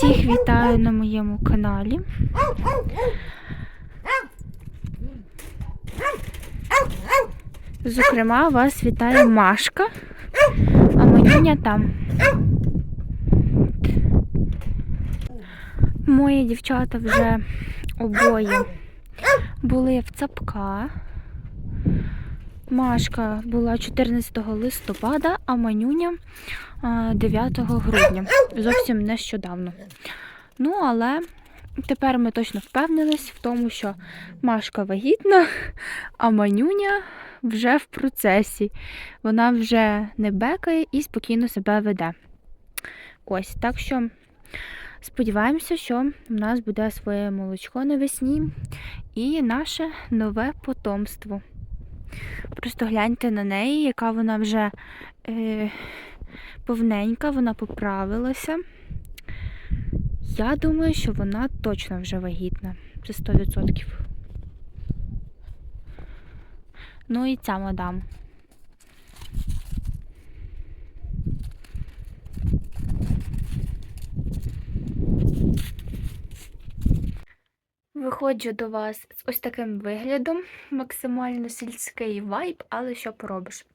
Всіх вітаю на моєму каналі. Зокрема, вас вітає Машка, а Манюня там. Мої дівчата вже обоє були в цапка. Машка була 14 листопада, а Манюня 9 грудня. Зовсім нещодавно. Ну, але тепер ми точно впевнились в тому, що Машка вагітна, а Манюня вже в процесі. Вона вже не бекає і спокійно себе веде. Ось, так що сподіваємося, що в нас буде своє молочко навесні і наше нове потомство. Просто гляньте на неї, яка вона вже е, повненька, вона поправилася. Я думаю, що вона точно вже вагітна. Це 100%. Ну і ця мадам. Виходжу до вас з ось таким виглядом, максимально сільський вайб, але що поробиш.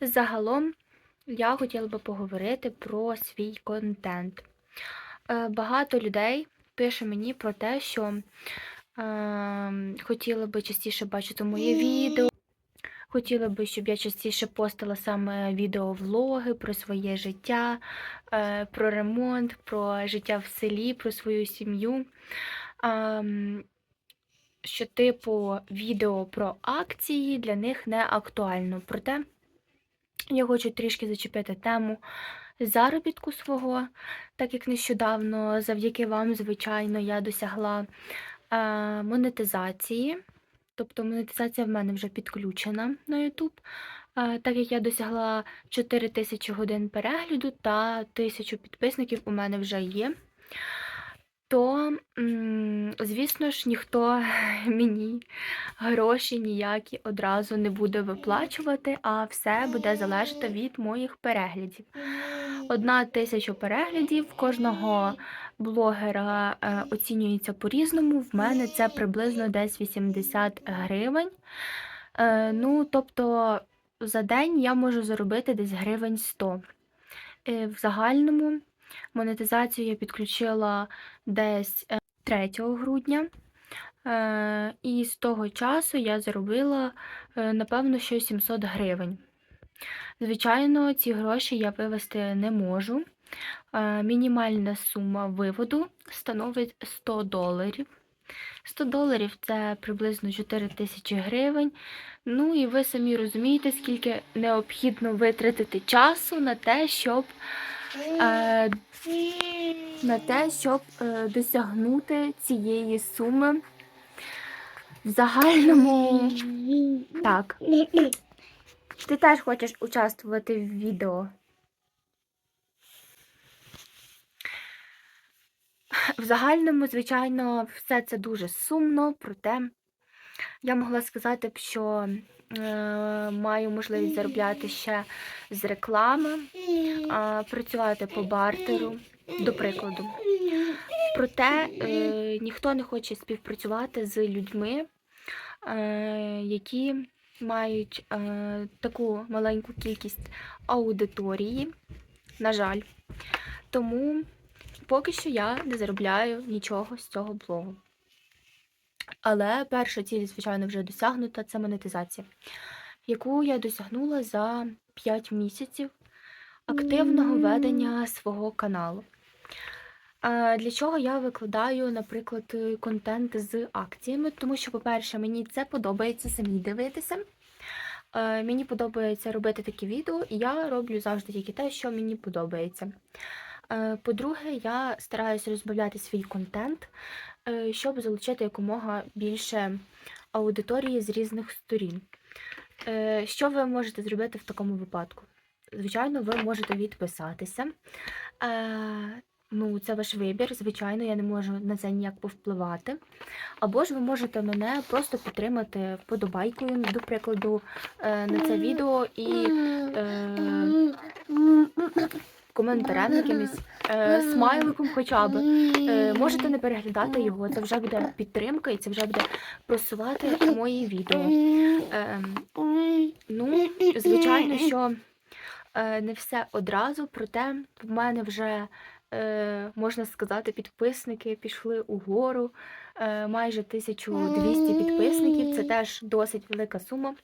Загалом я хотіла би поговорити про свій контент. Е, Багато людей пише мені про те, що е, хотіли би частіше бачити моє відео. Хотіла би, щоб я частіше постила саме відеовлоги про своє життя, е, про ремонт, про життя в селі, про свою сім'ю. Що, типу, відео про акції для них не актуально. Проте я хочу трішки зачепити тему заробітку свого, так як нещодавно, завдяки вам, звичайно, я досягла е, монетизації. Тобто монетизація в мене вже підключена на YouTube. Е, Так як я досягла 4 тисячі годин перегляду та 1000 підписників у мене вже є, то, звісно ж, ніхто мені гроші ніякі одразу не буде виплачувати, а все буде залежати від моїх переглядів. Одна тисяча переглядів кожного блогера е, оцінюється по-різному. В мене це приблизно десь 80 гривень. Е, ну, тобто за день я можу заробити десь гривень 100. Е, в загальному монетизацію я підключила десь е, 3 грудня. Е, і з того часу я заробила, е, напевно, що 700 гривень. Звичайно, ці гроші я вивести не можу. Е, Мінімальна сума виводу становить 100 доларів. 100 доларів це приблизно 4 тисячі гривень. Ну і ви самі розумієте, скільки необхідно витратити часу на те, щоб, е, на те, щоб е, досягнути цієї суми. В загальному так. Ти теж хочеш участвувати в відео. В загальному, звичайно, все це дуже сумно, проте я могла сказати б, що е, маю можливість заробляти ще з реклами, е, працювати по бартеру, до прикладу. Проте е, ніхто не хоче співпрацювати з людьми, е, які мають е, таку маленьку кількість аудиторії, на жаль. Тому поки що я не заробляю нічого з цього блогу. Але перша ціль, звичайно, вже досягнута це монетизація, яку я досягнула за 5 місяців активного ведення свого каналу. Для чого я викладаю, наприклад, контент з акціями? Тому що, по-перше, мені це подобається самі дивитися. Е, Мені подобається робити такі відео, і я роблю завжди тільки те, що мені подобається. Е, По-друге, я стараюся розбавляти свій контент, е, щоб залучити якомога більше аудиторії з різних сторін. Е, Що ви можете зробити в такому випадку? Звичайно, ви можете відписатися. Ну, це ваш вибір, звичайно, я не можу на це ніяк повпливати. Або ж ви можете мене просто підтримати вподобайкою, до прикладу, на це відео і коментарем, якимось е, смайликом хоча б. Е, можете не переглядати його, це вже буде підтримка і це вже буде просувати мої відео. Е, ну, звичайно, що е, не все одразу, проте в мене вже, е, можна сказати, підписники пішли угору. Е, майже 1200 підписників, це теж досить велика сума.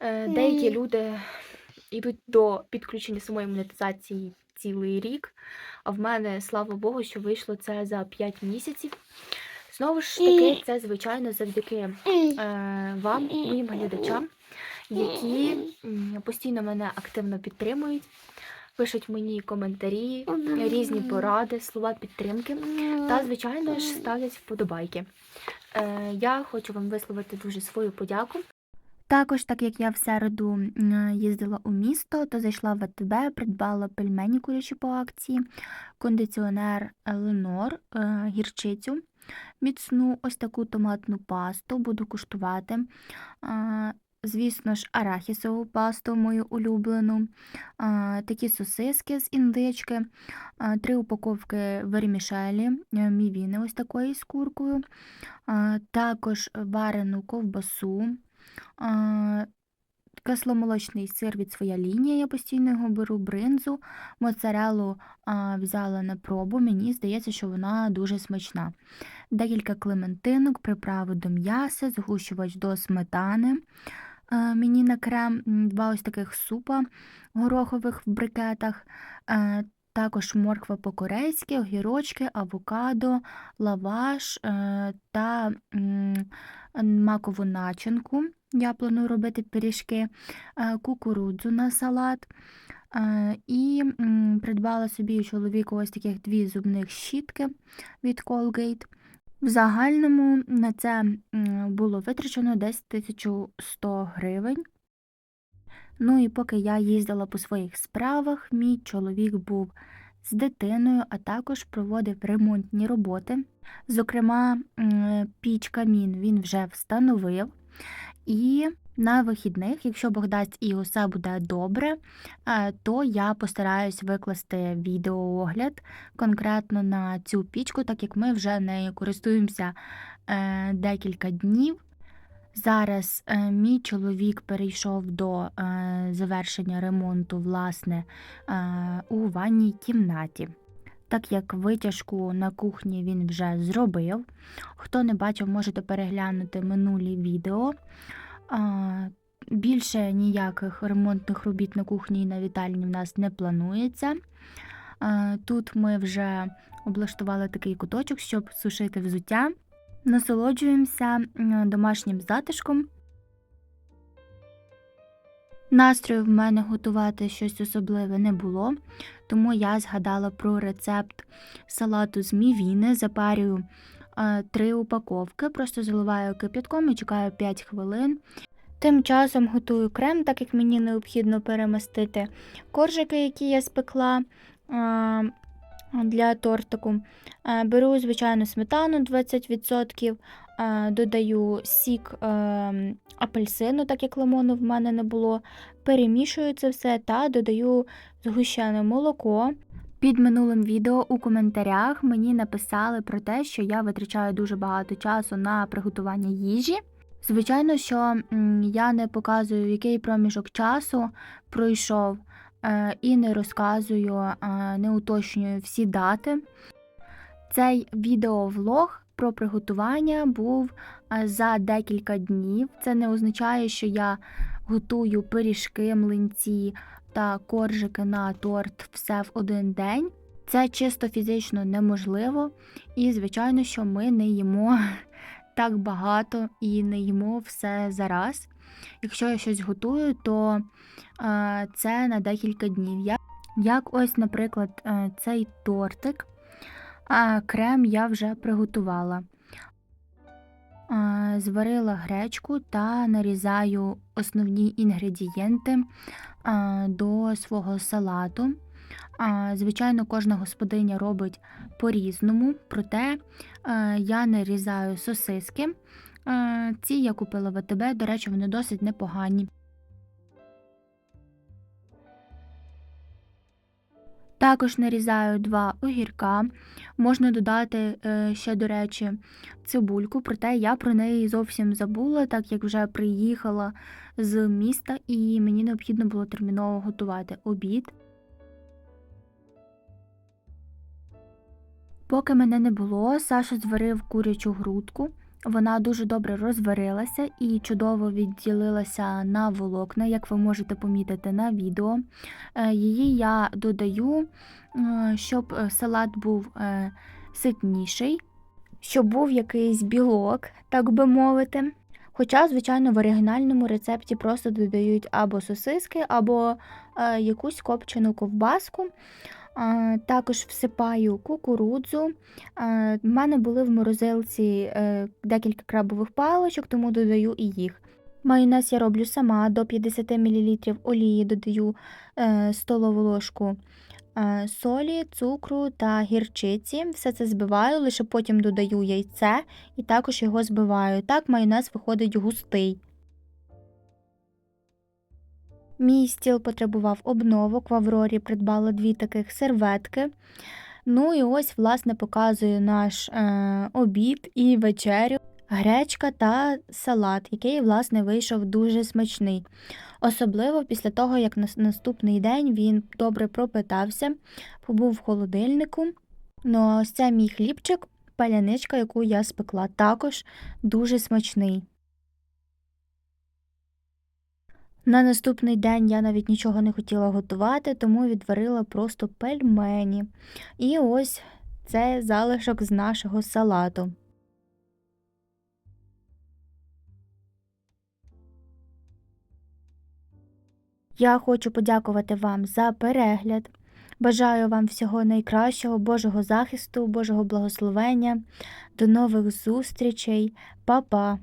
Е, деякі люди йдуть до підключення самої монетизації цілий рік, а в мене, слава Богу, що вийшло це за 5 місяців. Знову ж таки, це, звичайно, завдяки е, вам, моїм глядачам, які постійно мене активно підтримують, пишуть мені коментарі, різні поради, слова підтримки та, звичайно ж, ставлять вподобайки. Е, я хочу вам висловити дуже свою подяку. Також, так як я в середу їздила у місто, то зайшла в АТБ, придбала пельмені курячі по акції, кондиціонер Ленор, е, гірчицю, міцну ось таку томатну пасту, буду куштувати. Звісно ж, арахісову пасту, мою улюблену, такі сосиски з індички, три упаковки вермішелі, е, мівіни ось такої з куркою, також варену ковбасу, кисломолочний сир від своя лінія, я постійно його беру, бринзу, моцарелу а, взяла на пробу, мені здається, що вона дуже смачна. Декілька клементинок, приправи до м'яса, згущувач до сметани. е, Мені на крем два ось таких супа горохових в брикетах, е, також морква по-корейськи, огірочки, авокадо, лаваш е, та макову начинку. Я планую робити пиріжки, е, кукурудзу на салат. Е, І придбала собі чоловіку ось таких дві зубних щітки від Colgate. В загальному на це було витрачено десь 1100 гривень. Ну і поки я їздила по своїх справах, мій чоловік був з дитиною, а також проводив ремонтні роботи. Зокрема, піч камін він вже встановив. І на вихідних, якщо Бог дасть і усе буде добре, е, то я постараюсь викласти відеоогляд конкретно на цю пічку, так як ми вже нею користуємося е, декілька днів. Зараз е, мій чоловік перейшов до е, завершення ремонту, власне, е, у ванній кімнаті. Так як витяжку на кухні він вже зробив. Хто не бачив, можете переглянути минулі відео. Більше ніяких ремонтних робіт на кухні і на вітальні в нас не планується. Тут ми вже облаштували такий куточок, щоб сушити взуття. Насолоджуємося домашнім затишком. Настрою в мене готувати щось особливе не було, тому я згадала про рецепт салату з мівіни. Запарюю е, три упаковки, просто заливаю кип'ятком і чекаю 5 хвилин. Тим часом готую крем, так як мені необхідно перемастити коржики, які я спекла е, для тортику. Е, Беру звичайну сметану 20%, е, додаю сік е, апельсину, так як лимону в мене не було. Перемішую це все та додаю згущене молоко. Під минулим відео у коментарях мені написали про те, що я витрачаю дуже багато часу на приготування їжі. Звичайно, що я не показую, який проміжок часу пройшов, і не розказую, е, не уточнюю всі дати. Цей відеовлог про приготування був е, за декілька днів. Це не означає, що я готую пиріжки, млинці та коржики на торт все в один день. Це чисто фізично неможливо, і звичайно, що ми не їмо так багато і не їмо все зараз. Якщо я щось готую, то е, це на декілька днів. Як ось, наприклад, е, цей тортик, крем я вже приготувала. Зварила гречку та нарізаю основні інгредієнти до свого салату. Звичайно, кожна господиня робить по-різному, проте е, я нарізаю сосиски. Е, Ці я купила в АТБ, до речі, вони досить Також нарізаю два огірка. Можна додати е, ще, до речі, цибульку, проте я про неї зовсім забула, так як вже приїхала з міста і мені необхідно було терміново готувати обід. Поки мене не було, Саша зварив курячу грудку. Вона дуже добре розварилася і чудово відділилася на волокна, як ви можете помітити на відео. Е, Її я додаю, е, щоб салат був е, ситніший, щоб був якийсь білок, так би мовити. Хоча, звичайно, в оригінальному рецепті просто додають або сосиски, або якусь копчену ковбаску. Також всипаю кукурудзу. В мене були в морозилці е, декілька крабових паличок, тому додаю і їх. Майонез я роблю сама, до 50 мл олії додаю е, столову ложку е, солі, цукру та гірчиці. Все це збиваю, лише потім додаю яйце і також його збиваю. Так майонез виходить густий. Мій стіл потребував обновок. В Аврорі придбала дві таких серветки. Ну і ось, власне, показую наш е, обід і вечерю. Гречка та салат, який, власне, вийшов дуже смачний. Особливо після того, як на наступний день він добре пропитався, побув в холодильнику. Ну а ось це мій хлібчик, паляничка, яку я спекла, також дуже смачний. На наступний день я навіть нічого не хотіла готувати, тому відварила просто пельмені. І ось це залишок з нашого салату. Я хочу подякувати вам за перегляд. Бажаю вам всього найкращого, Божого захисту, Божого благословення. До нових зустрічей, Па-па!